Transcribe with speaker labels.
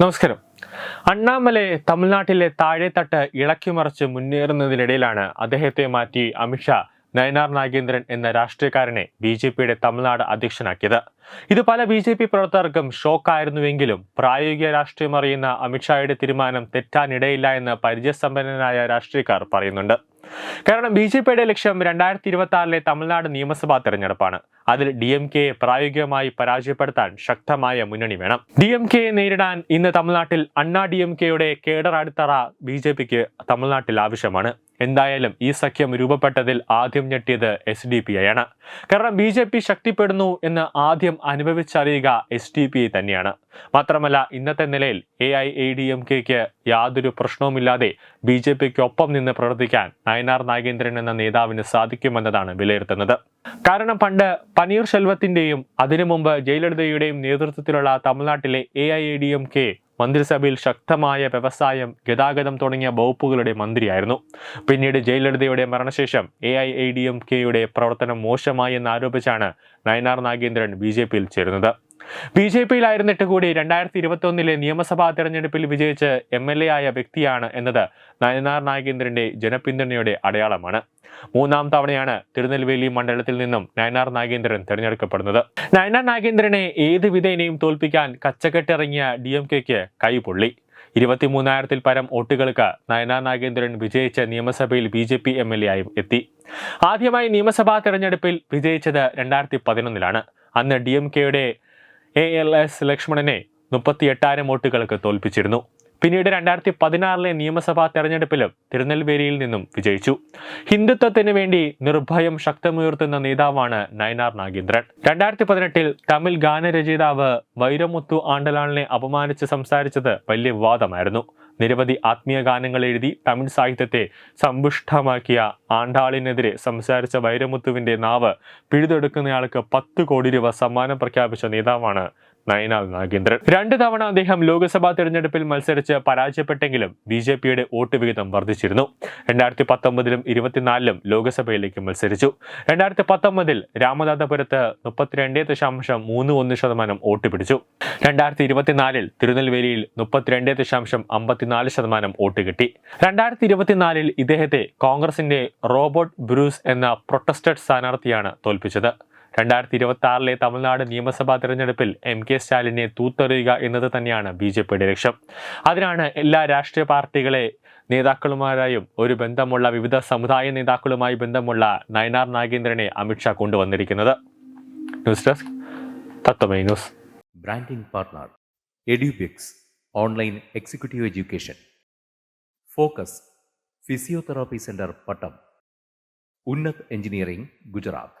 Speaker 1: നമസ്കാരം. അണ്ണാമലയെ തമിഴ്നാട്ടിലെ താഴെത്തട്ട് ഇളക്കിമറിച്ച് മുന്നേറുന്നതിനിടയിലാണ് അദ്ദേഹത്തെ മാറ്റി അമിത്ഷാ നയനാർ നാഗേന്ദ്രൻ എന്ന രാഷ്ട്രീയക്കാരനെ ബി ജെ പിയുടെ തമിഴ്നാട് അധ്യക്ഷനാക്കിയത്. ഇത് പല ബി ജെ പി പ്രവർത്തകർക്കും ഷോക്കായിരുന്നുവെങ്കിലും പ്രായോഗിക രാഷ്ട്രീയം അറിയുന്ന അമിത്ഷായുടെ തീരുമാനം തെറ്റാനിടയില്ല എന്ന് പരിചയസമ്പന്നനായ രാഷ്ട്രീയക്കാർ പറയുന്നുണ്ട്. കാരണം ബി ജെ പിയുടെ ലക്ഷ്യം രണ്ടായിരത്തി ഇരുപത്തി ആറിലെ തമിഴ്നാട് നിയമസഭാ തെരഞ്ഞെടുപ്പാണ്. അതിൽ ഡി എം കെയെ പ്രായോഗികമായി പരാജയപ്പെടുത്താൻ ശക്തമായ മുന്നണി വേണം. ഡി എം കെയെ നേരിടാൻ ഇന്ന് തമിഴ്നാട്ടിൽ അണ്ണാ ഡി എം കെയുടെ കേഡർ അടിത്തറ ബി ജെ പിക്ക് തമിഴ്നാട്ടിൽ ആവശ്യമാണ്. എന്തായാലും ഈ സഖ്യം രൂപപ്പെട്ടതിൽ ആദ്യം ഞെട്ടിയത് എസ് ഡി പി ആണ് കാരണം ബി ജെ പി ശക്തിപ്പെടുന്നു എന്ന് ആദ്യം അനുഭവിച്ചറിയുക എസ് ഡി പി ഐ തന്നെയാണ്. മാത്രമല്ല ഇന്നത്തെ നിലയിൽ A I A D M കെക്ക് യാതൊരു പ്രശ്നവുമില്ലാതെ ബി ജെ പിക്ക് ഒപ്പം നിന്ന് പ്രവർത്തിക്കാൻ നയനാർ നാഗേന്ദ്രൻ എന്ന നേതാവിന് സാധിക്കുമെന്നതാണ് വിലയിരുത്തുന്നത്. കാരണം പണ്ട് പനീർ ശെൽവത്തിന്റെയും അതിനു മുമ്പ് ജയലളിതയുടെയും നേതൃത്വത്തിലുള്ള തമിഴ്നാട്ടിലെ A I A D M K മന്ത്രിസഭയിൽ ശക്തമായ വ്യവസായം ഗതാഗതം തുടങ്ങിയ വകുപ്പുകളുടെ മന്ത്രിയായിരുന്നു. പിന്നീട് ജയലളിതയുടെ മരണശേഷം A I A D M കെയുടെ പ്രവർത്തനം മോശമായി എന്നാരോപിച്ചാണ് നയനാർ നാഗേന്ദ്രൻ ബി ജെ പിയിൽ ചേരുന്നത്. ബി ജെ പിയിലായിരുന്നിട്ട് കൂടി രണ്ടായിരത്തി ഇരുപത്തി ഒന്നിലെ നിയമസഭാ തെരഞ്ഞെടുപ്പിൽ വിജയിച്ച് എം എൽ എ ആയ വ്യക്തിയാണ് എന്നത് നയനാർ നാഗേന്ദ്രന്റെ ജനപിന്തുണയുടെ അടയാളമാണ്. മൂന്നാം തവണയാണ് തിരുനെൽവേലി മണ്ഡലത്തിൽ നിന്നും നയനാർ നാഗേന്ദ്രൻ തിരഞ്ഞെടുക്കപ്പെടുന്നത്. നയനാർ നാഗേന്ദ്രനെ ഏത് വിധേനയും തോൽപ്പിക്കാൻ കച്ചകെട്ടിറങ്ങിയ ഡി എം കെക്ക് കൈപൊള്ളി. ഇരുപത്തിമൂന്നായിരത്തിൽ പരം വോട്ടുകൾക്ക് നയനാർ നാഗേന്ദ്രൻ വിജയിച്ച നിയമസഭയിൽ B J P M L A ആയും എത്തി. ആദ്യമായി നിയമസഭാ തെരഞ്ഞെടുപ്പിൽ വിജയിച്ചത് രണ്ടായിരത്തി പതിനൊന്നിലാണ് അന്ന് ഡി എം കെയുടെ എ എൽ എസ് ലക്ഷ്മണനെ മുപ്പത്തി എട്ടായിരം വോട്ടുകൾക്ക് തോൽപ്പിച്ചിരുന്നു. പിന്നീട് രണ്ടായിരത്തി പതിനാറിലെ നിയമസഭാ തെരഞ്ഞെടുപ്പിലും തിരുനെൽവേലിയിൽ നിന്നും വിജയിച്ചു. ഹിന്ദുത്വത്തിന് വേണ്ടി നിർഭയം ശക്തമുയർത്തുന്ന നേതാവാണ് നയനാർ നാഗേന്ദ്രൻ. രണ്ടായിരത്തി പതിനെട്ടിൽ തമിഴ് ഗാനരചയിതാവ് വൈരമുത്തു ആണ്ടലാളിനെ അപമാനിച്ച് സംസാരിച്ചത് വലിയ വിവാദമായിരുന്നു. നിരവധി ആത്മീയ ഗാനങ്ങൾ എഴുതി തമിഴ് സാഹിത്യത്തെ സമ്പുഷ്ടമാക്കിയ ആണ്ടാളിനെതിരെ സംസാരിച്ച വൈരമുത്തുവിന്റെ നാവ് പിഴുതെടുക്കുന്നയാൾക്ക് പത്ത് കോടി രൂപ സമ്മാനം പ്രഖ്യാപിച്ച നേതാവാണ് നയനാർ നാഗേന്ദ്രൻ. രണ്ട് തവണ അദ്ദേഹം ലോക്സഭാ തെരഞ്ഞെടുപ്പിൽ മത്സരിച്ച് പരാജയപ്പെട്ടെങ്കിലും ബി ജെ പിയുടെ വോട്ട് വിഹിതം വർദ്ധിച്ചിരുന്നു. രണ്ടായിരത്തി പത്തൊമ്പതിലും ഇരുപത്തിനാലിലും ലോക്സഭയിലേക്ക് മത്സരിച്ചു. രണ്ടായിരത്തി പത്തൊമ്പതിൽ രാമനാഥപുരത്ത് മുപ്പത്തിരണ്ട് ദശാംശം മൂന്ന് ഒന്ന് ശതമാനം വോട്ട് പിടിച്ചു. രണ്ടായിരത്തി ഇരുപത്തിനാലിൽ തിരുനെൽവേലിയിൽ മുപ്പത്തിരണ്ട് ദശാംശം അമ്പത്തിനാല് ശതമാനം വോട്ട് കിട്ടി. രണ്ടായിരത്തി ഇരുപത്തിനാലിൽ ഇദ്ദേഹത്തെ കോൺഗ്രസിന്റെ റോബർട്ട് ബ്രൂസ് എന്ന പ്രൊട്ടസ്റ്റഡ് സ്ഥാനാർത്ഥിയാണ് തോൽപ്പിച്ചത്. രണ്ടായിരത്തി ഇരുപത്തി ആറിലെ തമിഴ്നാട് നിയമസഭാ തെരഞ്ഞെടുപ്പിൽ എം കെ സ്റ്റാലിനെ തൂത്തെറിയുക എന്നത് തന്നെയാണ് ബി ജെ പിയുടെ ലക്ഷ്യം. അതിനാണ് എല്ലാ രാഷ്ട്രീയ പാർട്ടികളെ നേതാക്കളുമാരായും ഒരു ബന്ധമുള്ള വിവിധ സമുദായ നേതാക്കളുമായി ബന്ധമുള്ള നയനാർ നാഗേന്ദ്രനെ അമിത്ഷാ കൊണ്ടുവന്നിരിക്കുന്നത്. News desk Tatwamayi News
Speaker 2: branding partner Edubix online executive education. Focus physiotherapy centre Pattom. Unnath engineering Gujarat.